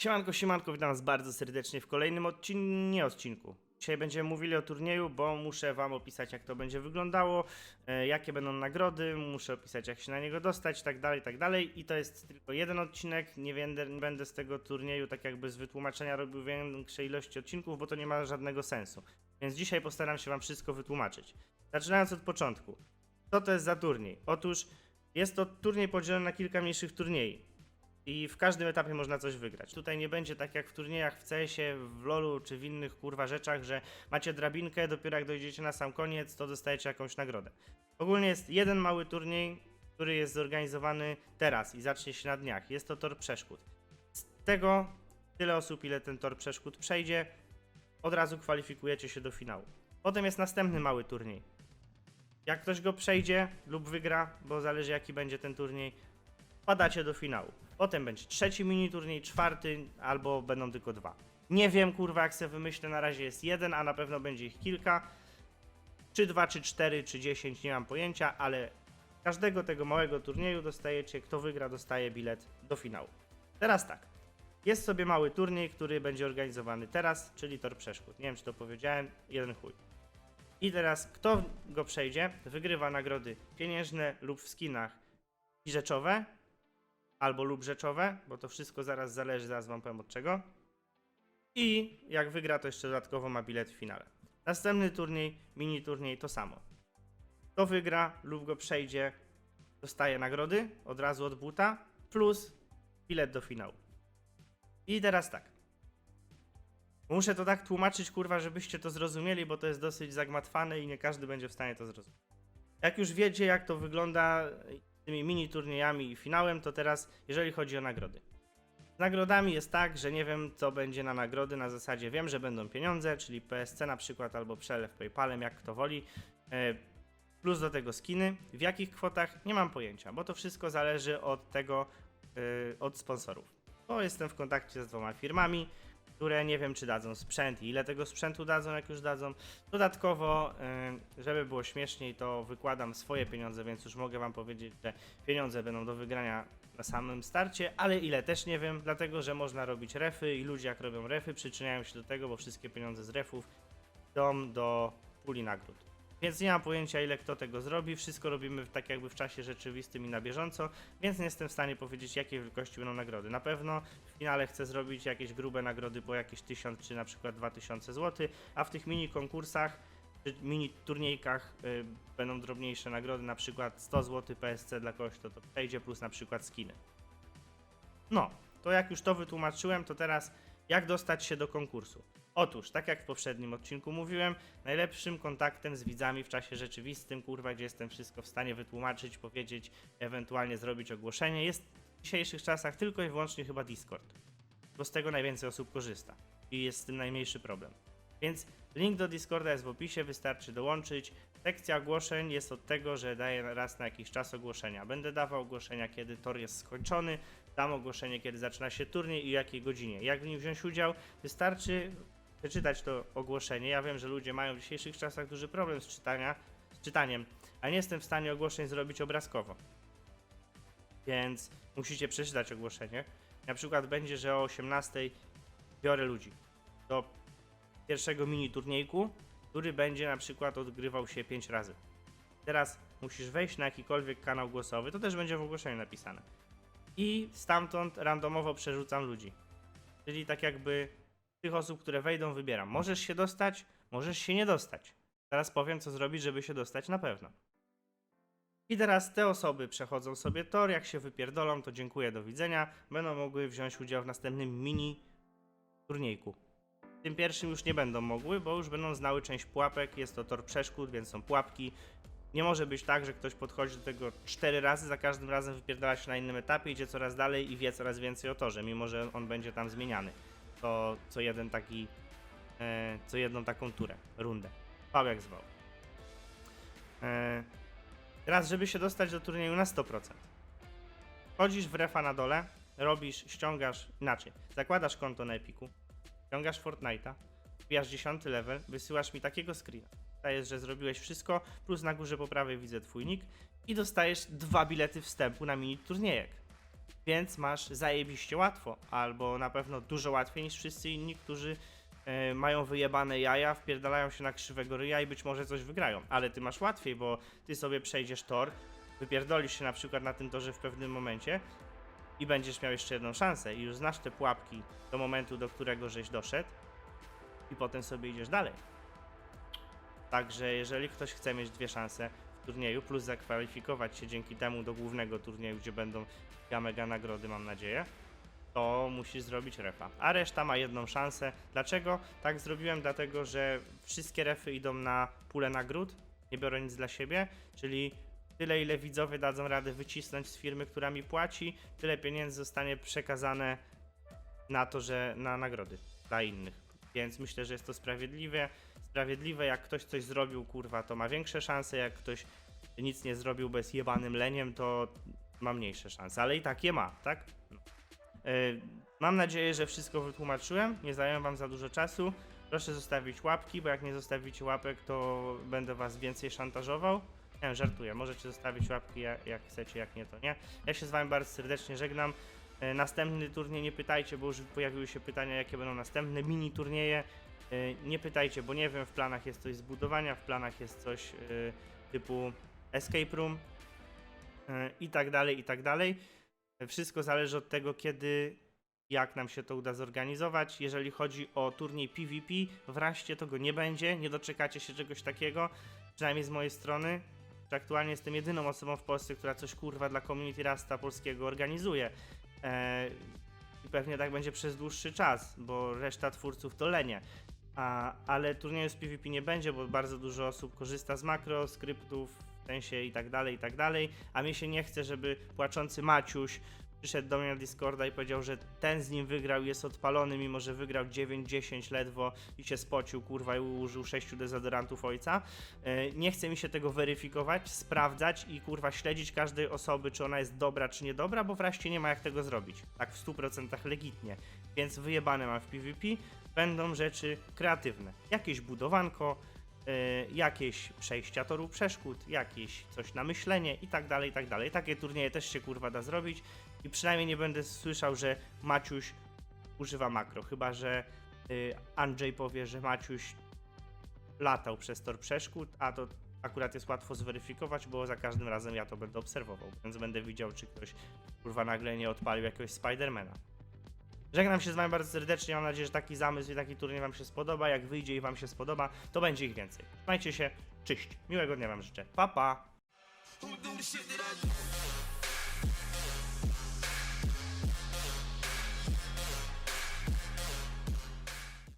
Siemanko, siemanko, witam was bardzo serdecznie w kolejnym odcinku, nie odcinku. Dzisiaj będziemy mówili o turnieju, bo muszę wam opisać jak to będzie wyglądało, e, jakie będą nagrody, muszę opisać jak się na niego dostać, tak dalej, tak dalej. I to jest tylko jeden odcinek, nie będę, nie będę z tego turnieju tak jakby z wytłumaczenia robił większej ilości odcinków, bo to nie ma żadnego sensu. Więc dzisiaj postaram się wam wszystko wytłumaczyć. Zaczynając od początku. Co to jest za turniej? Otóż jest to turniej podzielony na kilka mniejszych turniejów. I w każdym etapie można coś wygrać. Tutaj nie będzie tak jak w turniejach w CS-ie, w LoLu czy w innych kurwa rzeczach, że macie drabinkę, dopiero jak dojdziecie na sam koniec, to dostajecie jakąś nagrodę. Ogólnie jest jeden mały turniej, który jest zorganizowany teraz i zacznie się na dniach. Jest to tor przeszkód. Z tego tyle osób, ile ten tor przeszkód przejdzie, od razu kwalifikujecie się do finału. Potem jest następny mały turniej. Jak ktoś go przejdzie lub wygra, bo zależy jaki będzie ten turniej, wpadacie do finału. Potem będzie trzeci mini turniej, czwarty, albo będą tylko dwa. Nie wiem, kurwa, jak sobie wymyślę, na razie jest jeden, a na pewno będzie ich kilka. Czy dwa, czy cztery, czy dziesięć, nie mam pojęcia, ale każdego tego małego turnieju dostajecie, kto wygra, dostaje bilet do finału. Teraz tak. Jest sobie mały turniej, który będzie organizowany teraz, czyli tor przeszkód. Nie wiem, czy to powiedziałem, jeden chuj. I teraz, kto go przejdzie, wygrywa nagrody pieniężne lub w skinach i rzeczowe, albo lub rzeczowe, bo to wszystko zaraz zależy, zaraz wam powiem od czego. I jak wygra, to jeszcze dodatkowo ma bilet w finale. Następny turniej, mini turniej, to samo. Kto wygra lub go przejdzie, dostaje nagrody od razu od buta, plus bilet do finału. I teraz tak. Muszę to tak tłumaczyć, kurwa, żebyście to zrozumieli, bo to jest dosyć zagmatwane i nie każdy będzie w stanie to zrozumieć. Jak już wiecie, jak to wygląda tymi mini turniejami i finałem, to teraz, jeżeli chodzi o nagrody. Z nagrodami jest tak, że nie wiem, co będzie na nagrody. Na zasadzie wiem, że będą pieniądze, czyli PSC na przykład, albo przelew PayPalem, jak kto woli. E, Plus do tego skiny. W jakich kwotach? Nie mam pojęcia, bo to wszystko zależy od tego, e, od sponsorów. Bo jestem w kontakcie z dwoma firmami, które nie wiem, czy dadzą sprzęt i ile tego sprzętu dadzą, jak już dadzą. Dodatkowo, y, żeby było śmieszniej, to wykładam swoje pieniądze, więc już mogę Wam powiedzieć, że pieniądze będą do wygrania na samym starcie, ale ile też nie wiem, dlatego że można robić refy i ludzie, jak robią refy, przyczyniają się do tego, bo wszystkie pieniądze z refów idą do puli nagród. Więc nie mam pojęcia, ile kto tego zrobi. Wszystko robimy tak jakby w czasie rzeczywistym i na bieżąco, więc nie jestem w stanie powiedzieć, jakiej wielkości będą nagrody. Na pewno w finale chcę zrobić jakieś grube nagrody po jakieś 1000 czy na przykład 2000 zł, a w tych mini konkursach czy mini turniejkach y, będą drobniejsze nagrody, na przykład 100 zł PSC dla kogoś, kto to przejdzie, plus na przykład skiny. No, to jak już to wytłumaczyłem, to teraz jak dostać się do konkursu? Otóż, tak jak w poprzednim odcinku mówiłem, najlepszym kontaktem z widzami w czasie rzeczywistym, kurwa, gdzie jestem wszystko w stanie wytłumaczyć, powiedzieć, ewentualnie zrobić ogłoszenie, jest w dzisiejszych czasach tylko i wyłącznie chyba Discord. Bo z tego najwięcej osób korzysta i jest z tym najmniejszy problem. Więc link do Discorda jest w opisie, wystarczy dołączyć. Sekcja ogłoszeń jest od tego, że daję raz na jakiś czas ogłoszenia. Będę dawał ogłoszenia, kiedy tor jest skończony, dam ogłoszenie, kiedy zaczyna się turniej i o jakiej godzinie. Jak w nim wziąć udział, wystarczy przeczytać to ogłoszenie. Ja wiem, że ludzie mają w dzisiejszych czasach duży problem z, czytania, z czytaniem, a nie jestem w stanie ogłoszeń zrobić obrazkowo. Więc musicie przeczytać ogłoszenie. Na przykład będzie, że o 18 biorę ludzi do pierwszego mini turniejku, który będzie na przykład odgrywał się 5 razy. Teraz musisz wejść na jakikolwiek kanał głosowy, to też będzie w ogłoszeniu napisane. I stamtąd randomowo przerzucam ludzi. Czyli tak jakby tych osób, które wejdą, wybieram. Możesz się dostać, możesz się nie dostać. Teraz powiem, co zrobić, żeby się dostać na pewno. I teraz te osoby przechodzą sobie tor, jak się wypierdolą, to dziękuję, do widzenia. Będą mogły wziąć udział w następnym mini turniejku. W tym pierwszym już nie będą mogły, bo już będą znały część pułapek. Jest to tor przeszkód, więc są pułapki. Nie może być tak, że ktoś podchodzi do tego cztery razy, za każdym razem wypierdala się na innym etapie, idzie coraz dalej i wie coraz więcej o torze, mimo że on będzie tam zmieniany. To co jeden taki, e, co jedną taką turę, rundę. Pał jak zwał. E, teraz, żeby się dostać do turnieju na 100%. Wchodzisz w refa na dole, robisz, ściągasz, inaczej, zakładasz konto na Epiku, ściągasz Fortnite'a, wbijasz 10 level, wysyłasz mi takiego screena. Dajesz, że zrobiłeś wszystko, plus na górze po prawej widzę twój nick i dostajesz dwa bilety wstępu na mini turniejek. Więc masz zajebiście łatwo, albo na pewno dużo łatwiej niż wszyscy inni, którzy e, mają wyjebane jaja, wpierdalają się na krzywego ryja i być może coś wygrają. Ale ty masz łatwiej, bo ty sobie przejdziesz tor, wypierdolisz się na przykład na tym torze w pewnym momencie i będziesz miał jeszcze jedną szansę i już znasz te pułapki do momentu, do którego żeś doszedł i potem sobie idziesz dalej. Także jeżeli ktoś chce mieć dwie szanse w turnieju, plus zakwalifikować się dzięki temu do głównego turnieju, gdzie będą mega, nagrody, mam nadzieję, to musisz zrobić refa. A reszta ma jedną szansę. Dlaczego? Tak zrobiłem, dlatego że wszystkie refy idą na pulę nagród, nie biorę nic dla siebie, czyli tyle ile widzowie dadzą radę wycisnąć z firmy, która mi płaci, tyle pieniędzy zostanie przekazane na to, że na nagrody dla innych. Więc myślę, że jest to sprawiedliwe. Sprawiedliwe, jak ktoś coś zrobił, kurwa, to ma większe szanse, jak ktoś nic nie zrobił bez jebanym leniem, to ma mniejsze szanse, ale i tak je ma, tak? No. E, Mam nadzieję, że wszystko wytłumaczyłem, nie zająłem wam za dużo czasu. Proszę zostawić łapki, bo jak nie zostawicie łapek, to będę was więcej szantażował. Nie żartuję, możecie zostawić łapki jak, jak chcecie, jak nie, to nie. Ja się z wami bardzo serdecznie żegnam. E, Następny turniej nie pytajcie, bo już pojawiły się pytania, jakie będą następne mini turnieje. E, Nie pytajcie, bo nie wiem, w planach jest coś zbudowania, w planach jest coś e, typu escape room e, i tak dalej, i tak dalej. Wszystko zależy od tego, kiedy, jak nam się to uda zorganizować. Jeżeli chodzi o turniej PvP, w Raście to go nie będzie, nie doczekacie się czegoś takiego, przynajmniej z mojej strony. Aktualnie jestem jedyną osobą w Polsce, która coś kurwa dla community Rasta polskiego organizuje. E, I pewnie tak będzie przez dłuższy czas, bo reszta twórców to lenie. A, ale turnieju z PvP nie będzie, bo bardzo dużo osób korzysta z makro, skryptów, w sensie i tak dalej, i tak dalej. A mi się nie chce, żeby płaczący Maciuś przyszedł do mnie na Discorda i powiedział, że ten z nim wygrał jest odpalony, mimo że wygrał 9-10 ledwo i się spocił, kurwa, i użył 6 dezodorantów ojca. E, Nie chce mi się tego weryfikować, sprawdzać i kurwa śledzić każdej osoby, czy ona jest dobra, czy niedobra, bo wreszcie nie ma jak tego zrobić. Tak w 100% legitnie. Więc wyjebane mam w PvP. Będą rzeczy kreatywne. Jakieś budowanko, e, jakieś przejścia toru przeszkód, jakieś coś na myślenie i tak dalej, i tak dalej. Takie turnieje też się kurwa da zrobić i przynajmniej nie będę słyszał, że Maciuś używa makro, chyba że y, Andrzej powie, że Maciuś latał przez tor przeszkód, a to akurat jest łatwo zweryfikować, bo za każdym razem ja to będę obserwował, więc będę widział, czy ktoś kurwa nagle nie odpalił jakiegoś Spidermana. Żegnam się z wami bardzo serdecznie, mam nadzieję, że taki zamysł i taki turniej wam się spodoba. Jak wyjdzie i wam się spodoba, to będzie ich więcej. Trzymajcie się, cześć, miłego dnia wam życzę, pa pa!